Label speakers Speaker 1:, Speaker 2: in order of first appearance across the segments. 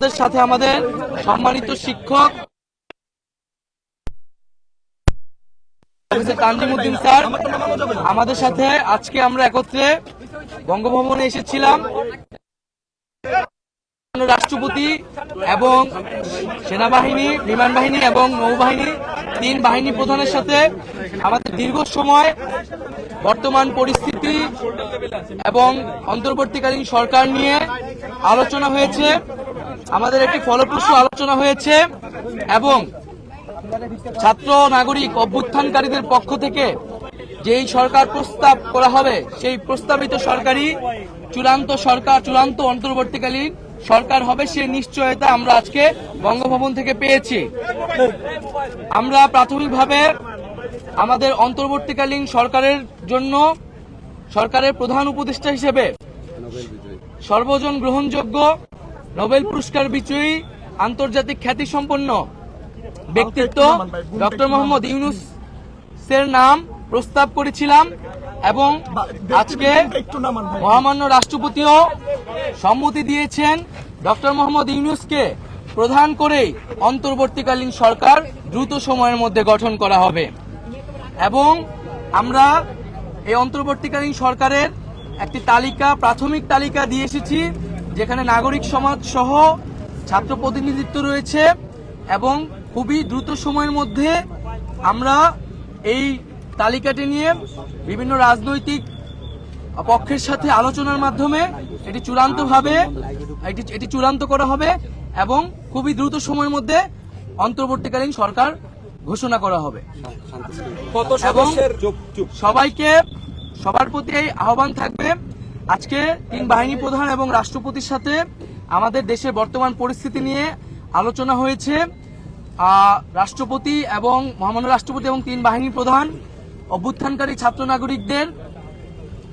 Speaker 1: আমাদের সাথে আমাদের সম্মানিত শিক্ষক তানজিমুদ্দিন স্যার। আমাদের সাথে আজকে আমরা একত্রে বঙ্গভবনে এসেছিলাম। রাষ্ট্রপতি এবং সেনাবাহিনী, বিমান বাহিনী এবং নৌবাহিনী, তিন বাহিনী প্রধানের সাথে আমাদের দীর্ঘ সময় বর্তমান পরিস্থিতি এবং অন্তর্বর্তীকালীন সরকার নিয়ে আলোচনা হয়েছে। আমাদের একটি ফলপ্রসূ আলোচনা হয়েছে এবং ছাত্র, নাগরিক, অভ্যুত্থানকারীদের পক্ষ থেকে যেই সরকার প্রস্তাব করা হবে, সেই প্রস্তাবিত সরকারি চূড়ান্ত সরকার, চূড়ান্ত অন্তর্বর্তীকালীন সরকার হবে সে নিশ্চয়তা আমরা আজকে বঙ্গভবন থেকে পেয়েছি। আমরা প্রাথমিকভাবে আমাদের অন্তর্বর্তীকালীন সরকারের জন্য সরকারের প্রধান উপদেষ্টা হিসেবে সর্বজন গ্রহণযোগ্য নোবেল পুরস্কার বিজয়ী আন্তর্জাতিক খ্যাতিসম্পন্ন ব্যক্তিত্ব ডক্টর মোহাম্মদ ইউনুসের নাম প্রস্তাব করেছিলাম এবং আজকে মহামান্য রাষ্ট্রপতিও সম্মতি দিয়েছেন ডক্টর মোহাম্মদ ইউনুসকে প্রধান করেই অন্তর্বর্তীকালীন সরকার দ্রুত সময়ের মধ্যে গঠন করা হবে। এবং আমরা এই অন্তর্বর্তীকালীন সরকারের একটি তালিকা প্রাথমিক তালিকা দিয়ে এসেছি। যেখানে নাগরিক সমাজ সহ ছাত্র প্রতিনিধিত্ব রয়েছে এবং খুবই দ্রুত সময়ের মধ্যে আমরা এই তালিকাটি নিয়ে বিভিন্ন রাজনৈতিক পক্ষের সাথে আলোচনার মাধ্যমে এটি চূড়ান্তভাবে এটি এটি চূড়ান্ত করা হবে এবং খুবই দ্রুত সময়ের মধ্যে অন্তর্বর্তীকালীন সরকার ঘোষণা করা হবে। এবং সবাইকে সবার প্রতি এই আহ্বান থাকবে আজকে তিন বাহিনী প্রধান এবং রাষ্ট্রপতির সাথে আমাদের দেশের বর্তমান পরিস্থিতি নিয়ে আলোচনা হয়েছে। রাষ্ট্রপতি এবং মহামান্য রাষ্ট্রপতি এবং তিন বাহিনী প্রধান, অভ্যুত্থানকারী ছাত্র নাগরিকদের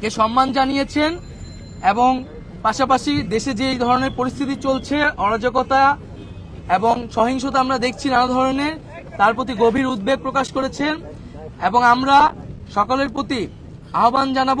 Speaker 1: কে সম্মান জানিয়েছেন এবং পাশাপাশি দেশে যে এই ধরনের পরিস্থিতি চলছে, অরাজকতা এবং সহিংসতা আমরা দেখছি নানা ধরনের, তার প্রতি গভীর উদ্বেগ প্রকাশ করেছেন এবং আমরা সকলের প্রতি আহ্বান জানাব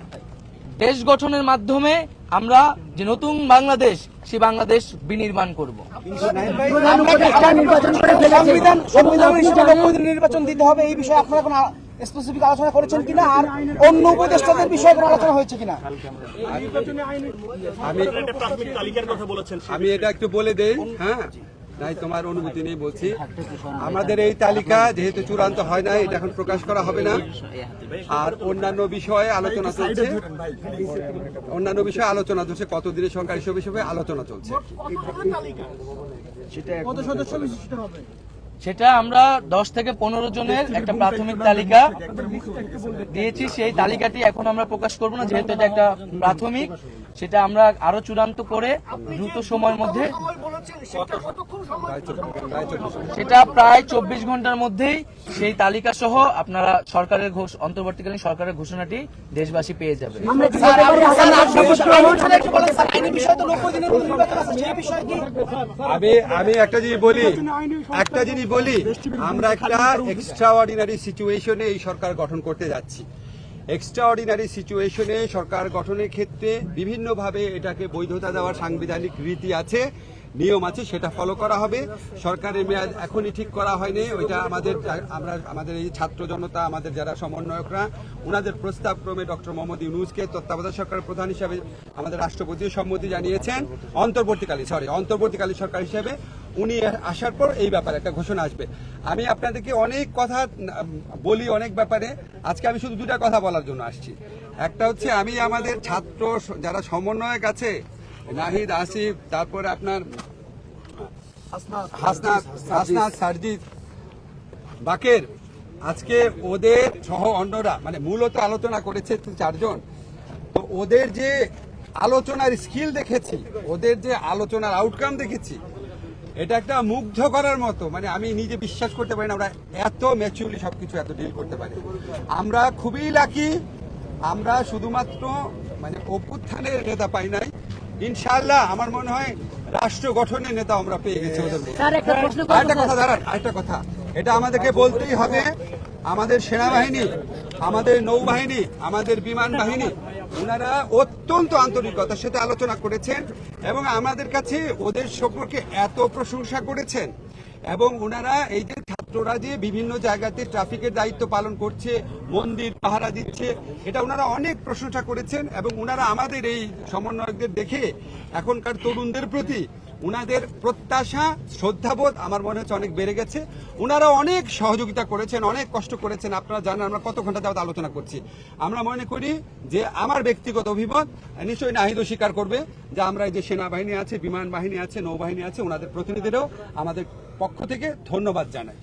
Speaker 1: দেশ গঠনের মাধ্যমে আমরা যে নতুন বাংলাদেশ সে বাংলাদেশ বিনির্মাণ করব।
Speaker 2: নির্বাচন দিতে হবে এই বিষয়ে আপনারা কোনো স্পেসিফিক আলোচনা করেছেন কিনা? আর অন্য উপদেষ্টাদের বিষয়ে কোনো আলোচনা হয়েছে কিনা?
Speaker 3: আমি আমি এটা একটু বলে দেই হ্যাঁ? নাই তোমার অনুভূতি নেই বলছি আমাদের এই তালিকা যেহেতু চূড়ান্ত হয় না এটা এখন প্রকাশ করা হবে না। আর অন্যান্য বিষয়ে আলোচনা চলছে। অন্যান্য বিষয়ে আলোচনা চলছে কতদিনের সংখ্যা হিসেবে হিসেবে আলোচনা চলছে।
Speaker 2: কত সদস্য বিশিষ্ট হবে?
Speaker 1: সেটা আমরা দশ থেকে পনেরো জনের একটা প্রাথমিক তালিকা দিয়েছি। সেই তালিকাটি এখন আমরা প্রকাশ করব না যেহেতু এটা একটা প্রাথমিক। সেটা আমরা আরও চূড়ান্ত করে দ্রুত সময়ের মধ্যে সেটা প্রায় চব্বিশ ঘণ্টার মধ্যেই সেই তালিকা সহ আপনারা সরকারের ঘোষ অন্তর্বর্তীকালীন সরকারের ঘোষণাটি দেশবাসী পেয়ে যাবে।
Speaker 3: আমি আমি একটা জিনিস বলি একটা জিনিস বলি আমরা একটা এক্সট্রা অর্ডিনারি সিচুয়েশনে এই সরকার গঠন করতে যাচ্ছি। এক্সট্রা অর্ডিনারি সিচুয়েশনে সরকার গঠনের ক্ষেত্রে বিভিন্নভাবে এটাকে বৈধতা দেওয়ার সাংবিধানিক রীতি আছে। নিয়ম আছে, সেটা ফলো করা হবে। সরকারের মেয়াদ এখনই ঠিক করা হয়নি। ওইটা আমাদের, আমরা, আমাদের এই ছাত্র জনতা, আমাদের যারা সমন্বয়করা ওনাদের প্রস্তাব ক্রমে ডক্টর মোহাম্মদ ইউনুসকে তত্ত্বাবধায়ক সরকারের প্রধান হিসাবে আমাদের রাষ্ট্রপতিও সম্মতি জানিয়েছেন। অন্তর্বর্তীকালীন সরি অন্তর্বর্তীকালীন সরকার হিসেবে উনি আসার পর এই ব্যাপারে একটা ঘোষণা আসবে। আমি আপনাদেরকে অনেক কথা বলি অনেক ব্যাপারে। আজকে আমি শুধু দুটা কথা বলার জন্য আসছি। একটা হচ্ছে আমি আমাদের ছাত্র, যারা সমন্বয়ক আছে নাহিদ আসিফ তারপরে আপনার হাসনাত হাসনাত সারজিৎ বাকের আজকে ওদের সহ অন্যরা মানে মূলত আলোচনা করেছে চারজন। তো ওদের যে আলোচনার স্কিল দেখেছি ওদের যে আলোচনার আউটকাম দেখেছি এটা একটা মুগ্ধ করার মতো মানে আমি নিজে বিশ্বাস করতে পারি না আমরা এত ম্যাচুরলি সবকিছু এত ডিল করতে পারি। আমরা খুবই লাকি আমরা শুধুমাত্র মানে অভ্যুত্থানের নেতা পাই নাই ইনশাআল্লাহ আমার মনে হয় রাষ্ট্র গঠনের নেতা আমরা পেয়ে গেছি ওদের আরেকটা কথা দাঁড়ান আরেকটা কথা। এটা আমাদেরকে বলতেই হবে আমাদের সেনাবাহিনী আমাদের নৌবাহিনী আমাদের বিমান বাহিনী ওনারা অত্যন্ত আন্তরিকতার সাথে আলোচনা করেছেন এবং আমাদের কাছে ওদের সম্পর্কে এত প্রশংসা করেছেন। এবং ওনারা এই যে ছাত্ররা যে বিভিন্ন জায়গাতে ট্রাফিকের দায়িত্ব পালন করছে, মন্দির পাহারা দিচ্ছে, এটা ওনারা অনেক প্রশংসা করেছেন এবং ওনারা আমাদের এই সমন্বয়কদের দেখে এখনকার তরুণদের প্রতি উনাদের প্রত্যাশা, শ্রদ্ধাবোধ আমার মনে হচ্ছে অনেক বেড়ে গেছে। ওনারা অনেক সহযোগিতা করেছেন, অনেক কষ্ট করেছেন। আপনারা জানেন, আমরা কত ঘণ্টা যাবত আলোচনা করছি। আমরা মনে করি যে আমার ব্যক্তিগত অভিমত, নিশ্চয়ই নাহিদও স্বীকার করবে যে আমরা এই যে সেনাবাহিনী আছে, বিমান বাহিনী আছে, নৌবাহিনী আছে ওনাদের প্রতিনিধিরাও আমাদের পক্ষ থেকে ধন্যবাদ জানাই।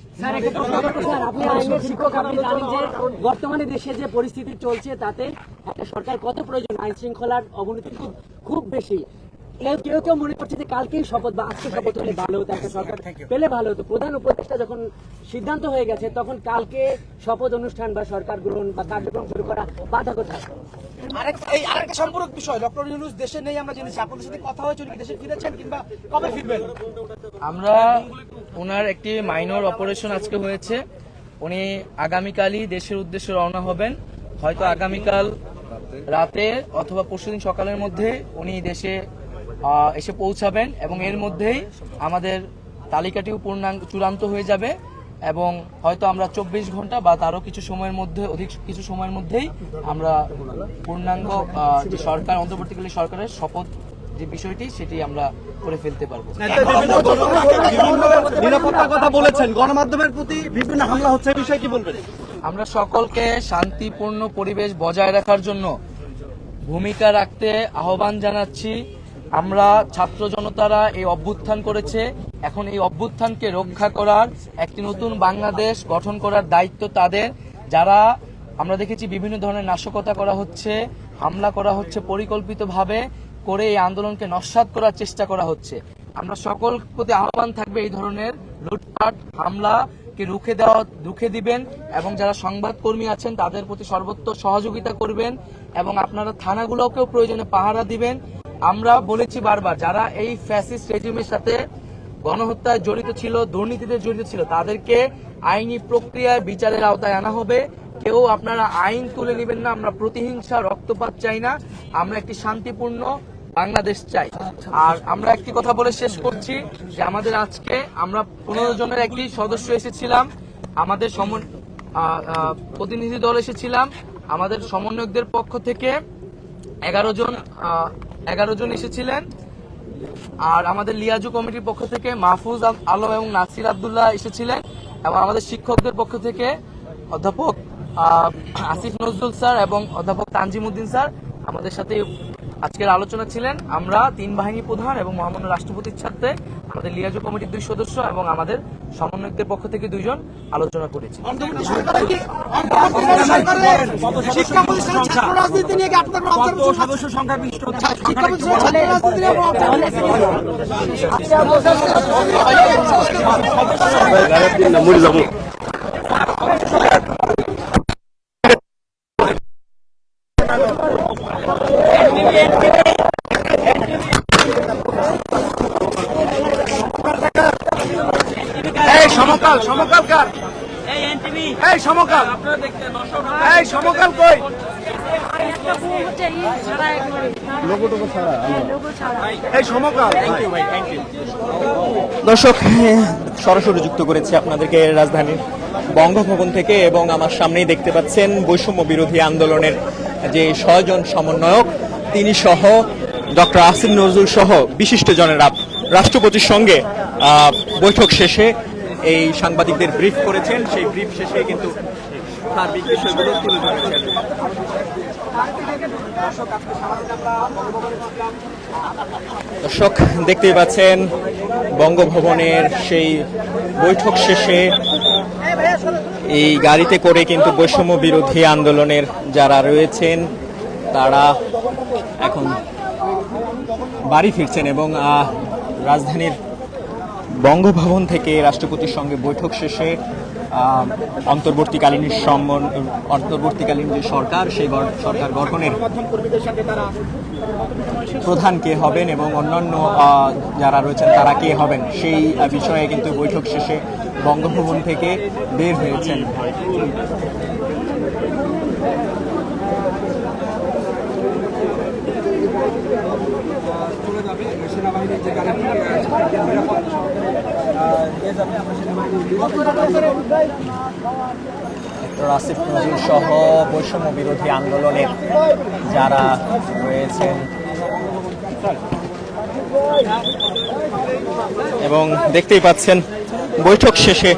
Speaker 4: বর্তমানে দেশে যে পরিস্থিতি চলছে, তাতে একটা সরকার কত প্রয়োজন? আইন শৃঙ্খলার অবনতি খুব বেশি। কেউ কেউ মনে করছে যে কালকেই শপথ বা আজকে শপথ হলে ভালো হতো একটা সরকার পেলে ভালো হতো। প্রধান উপদেষ্টা যখন সিদ্ধান্ত হয়ে গেছে তখন কালকে শপথ অনুষ্ঠান বা সরকার গ্রহণ বা কার্যক্রম শুরু করা বাধা কোথায়
Speaker 2: আরেকটা এই আরেকটা সম্পূরক বিষয় ডক্টর ইউনুস দেশে নেই আমরা জেনেছি। আপনাদের সাথে কথা হয়েছে উনি কি দেশে ফিরেছেন কিংবা কবে ফিরবেন?
Speaker 1: আমরা ওনার একটি মাইনর অপারেশন আজকে হয়েছে। উনি আগামীকালই দেশের উদ্দেশ্যে রওনা হবেন। হয়তো আগামীকাল রাতে অথবা পরশুদিন সকালের মধ্যে উনি দেশে এসে পৌঁছাবেন এবং এর মধ্যেই আমাদের তালিকাটিও পূর্ণাঙ্গ চূড়ান্ত হয়ে যাবে এবং হয়তো আমরা চব্বিশ ঘণ্টা বা তারও কিছু সময়ের মধ্যে অধিক কিছু সময়ের মধ্যেই আমরা পূর্ণাঙ্গ যে সরকার অন্তর্বর্তীকালীন সরকারের শপথ যে বিষয়টি সেটি আমরা করে ফেলতে পারব।
Speaker 2: নিরাপত্তার কথা বলেছেন গণমাধ্যমের প্রতি বিভিন্ন হামলা হচ্ছে বিষয়ে কি বলবেন?
Speaker 1: আমরা সকলকে শান্তিপূর্ণ পরিবেশ বজায় রাখার জন্য ভূমিকা রাখতে আহ্বান জানাচ্ছি। আমরা ছাত্র জনতারা এই অভ্যুত্থান করেছে। এখন এই অভ্যুত্থানকে রক্ষা করার একটি নতুন বাংলাদেশ গঠন করার দায়িত্ব তাদের। যারা আমরা দেখেছি বিভিন্ন ধরনের নাশকতা করা হচ্ছে, হামলা করা হচ্ছে পরিকল্পিতভাবে করে এই আন্দোলনকে নস্বাত করার চেষ্টা করা হচ্ছে। আমরা সকল প্রতি আহ্বান থাকবে এই ধরনের লুটপাট, হামলাকে রুখে দেওয়া, রুখে দিবেন এবং যারা সংবাদকর্মী আছেন তাদের প্রতি সর্বোত্তর সহযোগিতা করবেন এবং আপনারা থানাগুলোকেও প্রয়োজনে পাহারা দিবেন। আমরা বলেছি বারবার যারা এই ফ্যাসিস্ট রেজিমের সাথে গণহত্যায় জড়িত ছিল দুর্নীতিতে জড়িত ছিল তাদেরকে আইনি প্রক্রিয়ায় বিচারের আওতায় আনা হবে। কেউ আপনারা আইন তুলে নেবেন না আমরা প্রতিহিংসা রক্তপাত চাই না আমরা একটি শান্তিপূর্ণ বাংলাদেশ চাই। আর আমরা একটি কথা বলে শেষ করছি যে আমাদের আজকে আমরা পনেরো জনের একটি সদস্য এসেছিলাম আমাদের আহ, প্রতিনিধি দল এসেছিলাম আমাদের সমন্বয়কদের পক্ষ থেকে এগারো জন এগারো জন এসেছিলেন। আর আমাদের লিয়াজু কমিটির পক্ষ থেকে মাহফুজ আলম এবং নাসির আবদুল্লাহ এসেছিলেন এবং আমাদের শিক্ষকদের পক্ষ থেকে অধ্যাপক আসিফ নজরুল স্যার এবং অধ্যাপক তানজিমুদ্দিন স্যার আমাদের সাথে আজকের আলোচনা ছিলেন। আমরা তিন বাহিনী প্রধান এবং মহামান্য রাষ্ট্রপতির সাথে আমাদের লিয়াজু কমিটির দুই সদস্য এবং আমাদের সমন্বয়কদের পক্ষ থেকে দুইজন আলোচনা করেছি।
Speaker 2: অন্তর্বর্তী সরকার কি অন্তর্বর্তী সরকারের শিক্ষা প্রতিষ্ঠানের ছাত্র রাজনীতি নিয়ে কি আপনাদের কোনো observation আছে?
Speaker 3: সদস্য সংখ্যা বিশিষ্ট
Speaker 2: শিক্ষা প্রতিষ্ঠানের ছাত্র রাজনীতি নিয়ে কোনো observation আছে?
Speaker 5: এই সমকাল সমকাল কার? এই সমকাল এই সমকাল। কই
Speaker 6: একটা বউ হচ্ছে ই ছাড়া একবারে
Speaker 5: এই সমকাল।
Speaker 6: দর্শক সরাসরি যুক্ত করেছি আপনাদেরকে রাজধানীর বঙ্গভবন থেকে এবং আমার সামনেই দেখতে পাচ্ছেন বৈষম্য বিরোধী আন্দোলনের যে ছয়জন সমন্বয়ক তিনি সহ ডক্টর আসিম নজরুল সহ বিশিষ্ট জনেরা। রাষ্ট্রপতির সঙ্গে আহ, বৈঠক শেষে এই সাংবাদিকদের ব্রিফ করেছেন। সেই ব্রিফ শেষে কিন্তু সার্বিক বিষয়গুলো তুলে ধরেছেন দর্শক, দেখতেই পাচ্ছেন, বঙ্গভবনের সেই বৈঠক শেষে এই গাড়িতে করে কিন্তু বৈষম্য বিরোধী আন্দোলনের যারা রয়েছেন, তারা এখন বাড়ি ফিরছেন এবং রাজধানীর বঙ্গভবন থেকে রাষ্ট্রপতির সঙ্গে বৈঠক শেষে অন্তর্বর্তীকালীন সম্মন, অন্তর্বর্তীকালীন যে সরকার, সেই সরকার গঠনের প্রধান কে হবেন এবং অন্যান্য যারা রয়েছেন তারা কে হবেন, সেই বিষয়ে কিন্তু বৈঠক শেষে বঙ্গভবন থেকে বের হয়েছেন।
Speaker 3: সেনাবাহিনীর
Speaker 6: আসিফ নজরুল সহ বৈষম্য বিরোধী আন্দোলনের যারা রয়েছেন এবং দেখতেই পাচ্ছেন, বৈঠক শেষে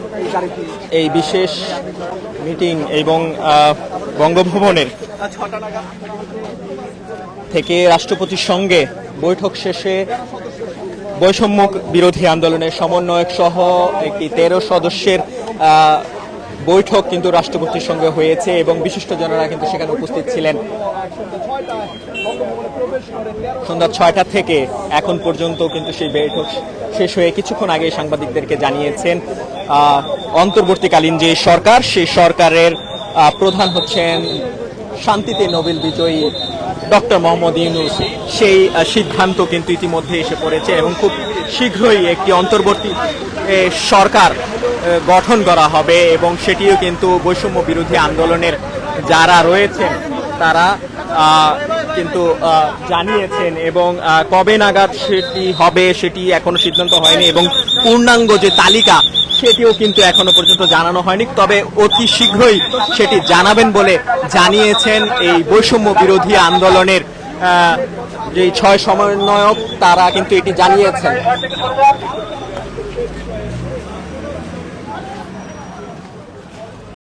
Speaker 6: এই বিশেষ মিটিং এবং বঙ্গভবনের থেকে রাষ্ট্রপতির সঙ্গে বৈঠক শেষে বৈষম্য বিরোধী আন্দোলনের সমন্বয়ক সহ একটি তেরো সদস্যের বৈঠক কিন্তু রাষ্ট্রপতির সঙ্গে হয়েছে এবং বিশিষ্ট জনেরা কিন্তু সেখানে উপস্থিত ছিলেন। সন্ধ্যা ছয়টা থেকে এখন পর্যন্ত কিন্তু সেই বৈঠক শেষ হয়ে কিছুক্ষণ আগে সাংবাদিকদেরকে জানিয়েছেন অন্তর্বর্তীকালীন যে সরকার, সেই সরকারের প্রধান হচ্ছেন শান্তিতে নোবেল বিজয়ী ডক্টর মোহাম্মদ ইউনুস সেই সিদ্ধান্ত কিন্তু ইতিমধ্যে এসে পড়েছে এবং খুব শীঘ্রই একটি অন্তর্বর্তী সরকার গঠন করা হবে এবং সেটিও কিন্তু বৈষম্য বিরোধী আন্দোলনের যারা রয়েছেন, তারা কিন্তু জানিয়েছেন এবং কবে নাগাদ সেটি হবে সেটি এখনও সিদ্ধান্ত হয়নি এবং পূর্ণাঙ্গ যে তালিকা সেটিও কিন্তু এখনও পর্যন্ত জানানো হয়নি। তবে অতি শীঘ্রই সেটি জানাবেন বলে জানিয়েছেন এই বৈষম্য বিরোধী আন্দোলনের যে ছয় সমন্বয়ক তারা কিন্তু এটি জানিয়েছেন।